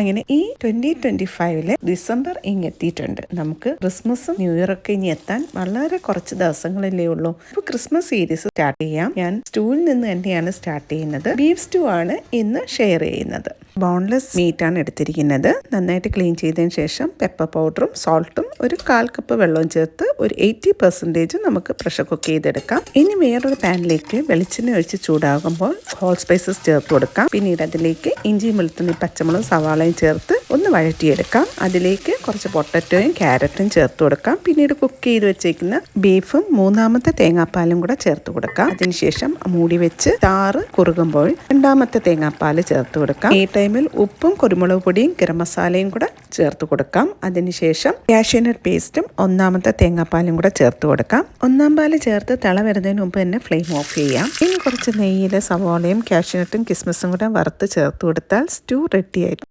അങ്ങനെ ഈ twenty twenty ഫൈവിൽ ഡിസംബർ ഇങ്ങ് എത്തിയിട്ടുണ്ട് നമുക്ക് ക്രിസ്മസും ന്യൂ ഒക്കെ ഇനി എത്താൻ വളരെ കുറച്ച് ദിവസങ്ങളല്ലേ ഉള്ളൂ. അപ്പൊ ക്രിസ്മസ് സീരീസ് സ്റ്റാർട്ട് ചെയ്യാം. ഞാൻ സ്റ്റൂവിൽ നിന്ന് തന്നെയാണ് സ്റ്റാർട്ട് ചെയ്യുന്നത്. ബീഫ് സ്റ്റൂ ആണ് ഇന്ന് ഷെയർ ചെയ്യുന്നത്. ബോൺലെസ് മീറ്റ് ആണ് എടുത്തിരിക്കുന്നത്. നന്നായിട്ട് ക്ലീൻ ചെയ്തതിന് ശേഷം പെപ്പർ പൗഡറും സോൾട്ടും ഒരു കാൽ കപ്പ് വെള്ളവും ചേർത്ത് ഒരു എയ്റ്റി പെർസെന്റേജ് നമുക്ക് പ്രഷർ കുക്ക് ചെയ്തെടുക്കാം. ഇനി വേറൊരു പാനിലേക്ക് വെളിച്ചെണ്ണ ഒഴിച്ച് ചൂടാകുമ്പോൾ ഹോൾ സ്പൈസസ് ചേർത്ത് കൊടുക്കാം. പിന്നീട് അതിലേക്ക് ഇഞ്ചിയും വെളുത്തുള്ളി പച്ചമുളകും സവാളയും ചേർത്ത് ഒന്ന് വഴറ്റിയെടുക്കാം. അതിലേക്ക് കുറച്ച് പൊട്ടറ്റോയും ക്യാരറ്റും ചേർത്ത് കൊടുക്കാം. പിന്നീട് കുക്ക് ചെയ്ത് വെച്ചേക്കുന്ന ബീഫും മൂന്നാമത്തെ തേങ്ങാപ്പാലും കൂടെ ചേർത്ത് കൊടുക്കാം. അതിനുശേഷം മൂടി വെച്ച് താറ് കുറുകുമ്പോൾ രണ്ടാമത്തെ തേങ്ങാപ്പാൽ ചേർത്ത് കൊടുക്കാം. ഈ ടൈമിൽ ഉപ്പും കുരുമുളക് പൊടിയും ഗരം മസാലയും കൂടെ ചേർത്ത് കൊടുക്കാം. അതിനുശേഷം കാഷ്യനട്ട് പേസ്റ്റും ഒന്നാമത്തെ തേങ്ങാപ്പാലും കൂടെ ചേർത്ത് കൊടുക്കാം. ഒന്നാം പാൽ ചേർത്ത് തിള വരുന്നതിന് മുമ്പ് തന്നെ ഫ്ലെയിം ഓഫ് ചെയ്യാം. ഇനി കുറച്ച് നെയ്യിൽ സവോളയും കാഷ്യനട്ടും കിസ്മിസും കൂടെ വറുത്ത് ചേർത്ത് കൊടുത്താൽ സ്റ്റൂ റെഡി ആയിട്ട്